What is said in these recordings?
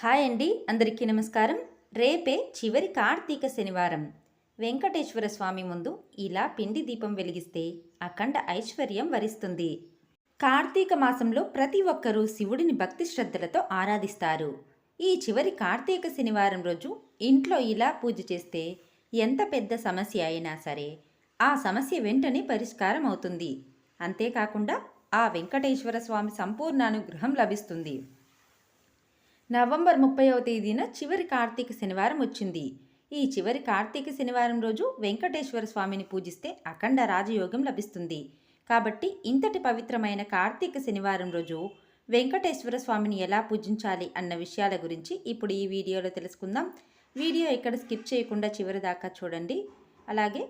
Hi అండి అందరికీ నమస్కారం. రేపే చివరి కార్తీక శనివారం. వెంకటేశ్వర స్వామి ముందు ఇలా పిండి దీపం వెలిగిస్తే అఖండ ఐశ్వర్యం వరిస్తుంది. కార్తీక మాసంలో ప్రతి ఒక్కరూ శివుడిని భక్తి శ్రద్ధలతో ఆరాధిస్తారు. ఈ చివరి కార్తీక శనివారం రోజు ఇంట్లో ఇలా పూజ చేస్తే ఎంత పెద్ద సమస్య అయినా సరే ఆ సమస్య వెంటనే పరిష్కారం అవుతుంది. అంతేకాకుండా ఆ వెంకటేశ్వర స్వామి సంపూర్ణ అనుగ్రహం లభిస్తుంది. నవంబర్ ముప్పైవ తేదీన చివరి కార్తీక శనివారం వచ్చింది. ఈ చివరి కార్తీక శనివారం రోజు వెంకటేశ్వర స్వామిని పూజిస్తే అఖండ రాజయోగం లభిస్తుంది. కాబట్టి ఇంతటి పవిత్రమైన కార్తీక శనివారం రోజు వెంకటేశ్వర స్వామిని ఎలా పూజించాలి అన్న విషయాల గురించి ఇప్పుడు ఈ వీడియోలో తెలుసుకుందాం. వీడియో ఎక్కడ స్కిప్ చేయకుండా చివరి దాకా చూడండి. అలాగే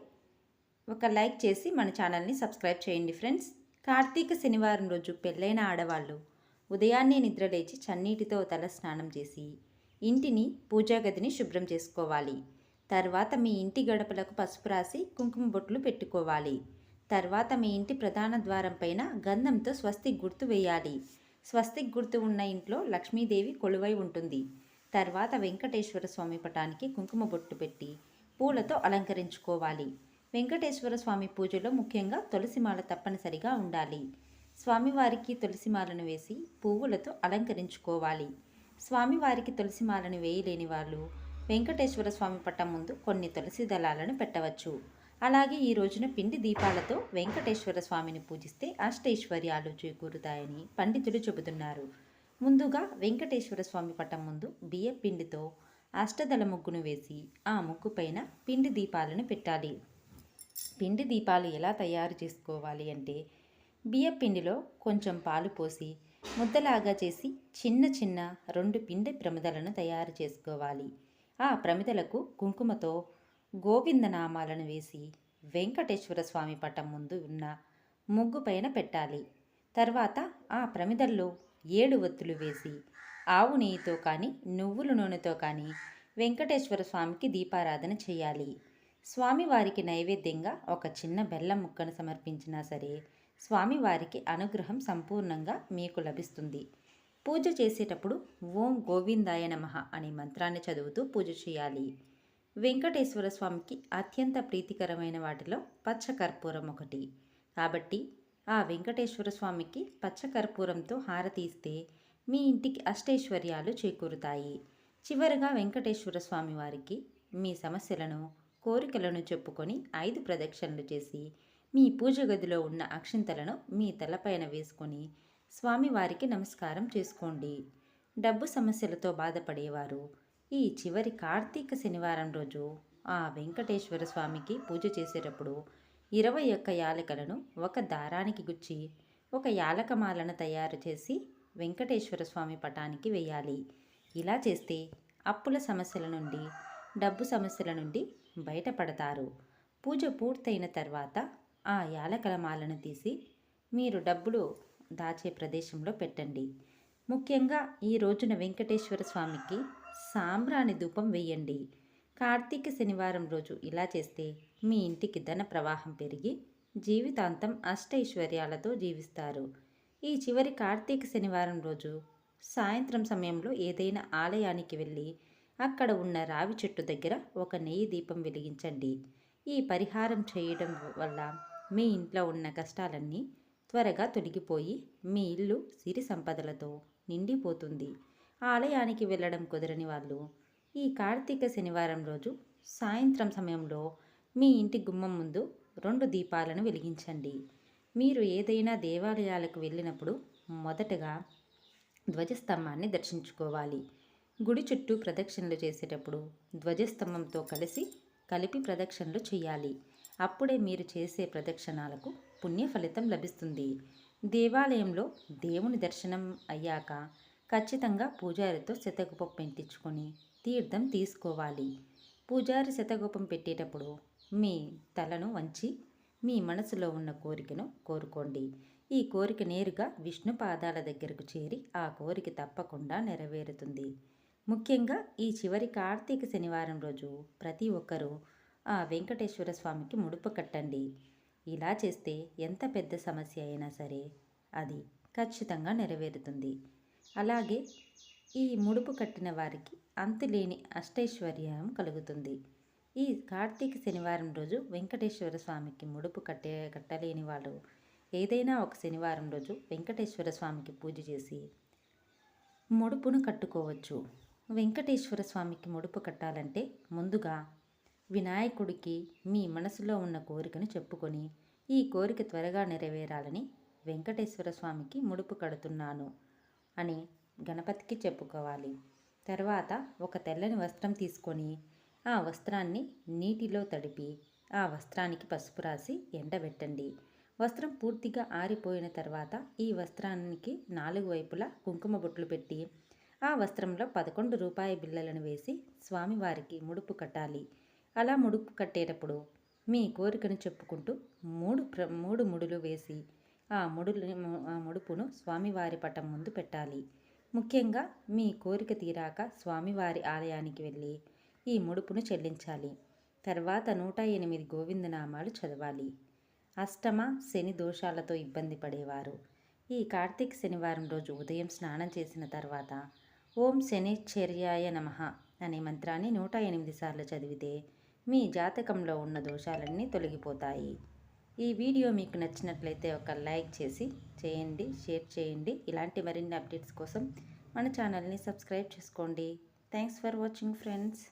ఒక లైక్ చేసి మన ఛానల్ని సబ్స్క్రైబ్ చేయండి ఫ్రెండ్స్. కార్తీక శనివారం రోజు పెళ్ళైన ఆడవాళ్ళు ఉదయాన్నే నిద్రలేచి చన్నీటితో తల స్నానం చేసి ఇంటిని పూజా గదిని శుభ్రం చేసుకోవాలి. తర్వాత మీ ఇంటి గడపలకు పసుపు రాసి కుంకుమ బొట్లు పెట్టుకోవాలి. తర్వాత మీ ఇంటి ప్రధాన ద్వారం పైన గంధంతో స్వస్తిక్ గుర్తు వేయాలి. స్వస్తిక్ గుర్తు ఉన్న ఇంట్లో లక్ష్మీదేవి కొలువై ఉంటుంది. తర్వాత వెంకటేశ్వర స్వామి పటానికి కుంకుమ బొట్టు పెట్టి పూలతో అలంకరించుకోవాలి. వెంకటేశ్వర స్వామి పూజలో ముఖ్యంగా తులసిమాల తప్పనిసరిగా ఉండాలి. స్వామివారికి తులసిమాలను వేసి పువ్వులతో అలంకరించుకోవాలి. స్వామివారికి తులసిమాలను వేయలేని వాళ్ళు వెంకటేశ్వర స్వామి పట్టం ముందు కొన్ని తులసి దళాలను పెట్టవచ్చు. అలాగే ఈ రోజున పిండి దీపాలతో వెంకటేశ్వర స్వామిని పూజిస్తే అష్టైశ్వర్యాలు చేకూరుతాయని పండితులు చెబుతున్నారు. ముందుగా వెంకటేశ్వర స్వామి పట్టం ముందు బియ్య పిండితో అష్టదళ ముగ్గును వేసి ఆ ముగ్గు పైన పిండి దీపాలను పెట్టాలి. పిండి దీపాలు ఎలా తయారు చేసుకోవాలి అంటే బియ్యపిండిలో కొంచెం పాలు పోసి ముద్దలాగా చేసి చిన్న చిన్న రెండు పిండి ప్రమిదలను తయారు చేసుకోవాలి. ఆ ప్రమిదలకు కుంకుమతో గోవిందనామాలను వేసి వెంకటేశ్వర స్వామి పటం ముందు ఉన్న ముగ్గు పైన పెట్టాలి. తర్వాత ఆ ప్రమిదల్లో ఏడు ఒత్తులు వేసి ఆవు నెయ్యితో కానీ నువ్వుల నూనెతో కానీ వెంకటేశ్వర స్వామికి దీపారాధన చేయాలి. స్వామివారికి నైవేద్యంగా ఒక చిన్న బెల్లం ముక్కను సమర్పించినా సరే స్వామివారికి అనుగ్రహం సంపూర్ణంగా మీకు లభిస్తుంది. పూజ చేసేటప్పుడు ఓం గోవిందాయ నమ అనే మంత్రాన్ని చదువుతూ పూజ చేయాలి. వెంకటేశ్వర స్వామికి అత్యంత ప్రీతికరమైన వాటిలో పచ్చకర్పూరం ఒకటి. కాబట్టి ఆ వెంకటేశ్వర స్వామికి పచ్చకర్పూరంతో హారతి ఇస్తే మీ ఇంటికి అష్టైశ్వర్యాలు చేకూరుతాయి. చివరగా వెంకటేశ్వర స్వామి వారికి మీ సమస్యలను కోరికలను చెప్పుకొని ఐదు ప్రదక్షిణలు చేసి మీ పూజ గదిలో ఉన్న అక్షింతలను మీ తలపైన వేసుకొని స్వామివారికి నమస్కారం చేసుకోండి. డబ్బు సమస్యలతో బాధపడేవారు. ఈ చివరి కార్తీక శనివారం రోజు ఆ వెంకటేశ్వర స్వామికి పూజ చేసేటప్పుడు ఇరవై ఒక్క యాలకలను ఒక దారానికి గుచ్చి ఒక యాలకమాలను తయారు చేసి వెంకటేశ్వర స్వామి పటానికి వేయాలి. ఇలా చేస్తే అప్పుల సమస్యల నుండి డబ్బు సమస్యల నుండి బయటపడతారు. పూజ పూర్తయిన తర్వాత ఆ యాలకల మాలను తీసి మీరు డబ్బులు దాచే ప్రదేశంలో పెట్టండి. ముఖ్యంగా ఈ రోజున వెంకటేశ్వర స్వామికి సాంబ్రాణి ధూపం వేయండి. కార్తీక శనివారం రోజు ఇలా చేస్తే మీ ఇంటికి ధన ప్రవాహం పెరిగి జీవితాంతం అష్టైశ్వర్యాలతో జీవిస్తారు. ఈ చివరి కార్తీక శనివారం రోజు సాయంత్రం సమయంలో ఏదైనా ఆలయానికి వెళ్ళి అక్కడ ఉన్న రావి చెట్టు దగ్గర ఒక నెయ్యి దీపం వెలిగించండి. ఈ పరిహారం చేయడం వల్ల మీ ఇంట్లో ఉన్న కష్టాలన్నీ త్వరగా తొలగిపోయి మీ ఇల్లు సిరి సంపదలతో నిండిపోతుంది. ఆలయానికి వెళ్ళడం కుదరని వాళ్ళు ఈ కార్తీక శనివారం రోజు సాయంత్రం సమయంలో మీ ఇంటి గుమ్మం ముందు రెండు దీపాలను వెలిగించండి. మీరు ఏదైనా దేవాలయాలకు వెళ్ళినప్పుడు మొదటగా ధ్వజస్తంభాన్ని దర్శించుకోవాలి. గుడి చుట్టూ ప్రదక్షిణలు చేసేటప్పుడు ధ్వజస్తంభంతో కలిసి కలిపి ప్రదక్షిణలు చేయాలి. అప్పుడే మీరు చేసే ప్రదక్షిణాలకు పుణ్య ఫలితం లభిస్తుంది. దేవాలయంలో దేవుని దర్శనం అయ్యాక ఖచ్చితంగా పూజారితో శతగుపం పెట్టించుకొని తీర్థం తీసుకోవాలి. పూజారి శతగోపం పెట్టేటప్పుడు మీ తలను వంచి మీ మనసులో ఉన్న కోరికను కోరుకోండి. ఈ కోరిక నేరుగా విష్ణు పాదాల దగ్గరకు చేరి ఆ కోరిక తప్పకుండా నెరవేరుతుంది. ముఖ్యంగా ఈ చివరి కార్తీక శనివారం రోజు ప్రతి ఒక్కరూ ఆ వెంకటేశ్వర స్వామికి ముడుపు కట్టండి. ఇలా చేస్తే ఎంత పెద్ద సమస్య అయినా సరే అది ఖచ్చితంగా నెరవేరుతుంది. అలాగే ఈ ముడుపు కట్టిన వారికి అంతులేని అష్టైశ్వర్యం కలుగుతుంది. ఈ కార్తీక శనివారం రోజు వెంకటేశ్వర స్వామికి ముడుపు కట్టే కట్టలేని వాళ్ళు ఏదైనా ఒక శనివారం రోజు వెంకటేశ్వర స్వామికి పూజ చేసి ముడుపును కట్టుకోవచ్చు. వెంకటేశ్వర స్వామికి ముడుపు కట్టాలంటే ముందుగా వినాయకుడికి మీ మనసులో ఉన్న కోరికను చెప్పుకొని ఈ కోరిక త్వరగా నెరవేరాలని వెంకటేశ్వర స్వామికి ముడుపు కడుతున్నాను అని గణపతికి చెప్పుకోవాలి. తర్వాత ఒక తెల్లని వస్త్రం తీసుకొని ఆ వస్త్రాన్ని నీటిలో తడిపి ఆ వస్త్రానికి పసుపు రాసి ఎండబెట్టండి. వస్త్రం పూర్తిగా ఆరిపోయిన తర్వాత ఈ వస్త్రానికి నాలుగు వైపులా కుంకుమ బొట్లు పెట్టి ఆ వస్త్రంలో పదకొండు రూపాయి బిళ్ళలను వేసి స్వామివారికి ముడుపు కట్టాలి. అలా ముడుపు కట్టేటప్పుడు మీ కోరికను చెప్పుకుంటూ మూడు ప్ర మూడు ముడులు వేసి ఆ ముడులు ఆ ముడుపును స్వామివారి పటం ముందు పెట్టాలి. ముఖ్యంగా మీ కోరిక తీరాక స్వామివారి ఆలయానికి వెళ్ళి ఈ ముడుపును చెల్లించాలి. తర్వాత నూట ఎనిమిది గోవిందనామాలు చదవాలి. అష్టమ శని దోషాలతో ఇబ్బంది పడేవారు. ఈ కార్తీక శనివారం రోజు ఉదయం స్నానం చేసిన తర్వాత ఓం శనిశ్చర్యాయ నమ అనే మంత్రాన్ని నూట ఎనిమిది సార్లు చదివితే మీ జాతకంలో ఉన్న దోషాలన్నీ తొలగిపోతాయి. ఈ వీడియో మీకు నచ్చినట్లయితే ఒక లైక్ చేసి చేయండి షేర్ చేయండి. ఇలాంటి మరిన్ని అప్డేట్స్ కోసం మన ఛానల్ని సబ్స్క్రైబ్ చేసుకోండి. Thanks for watching friends.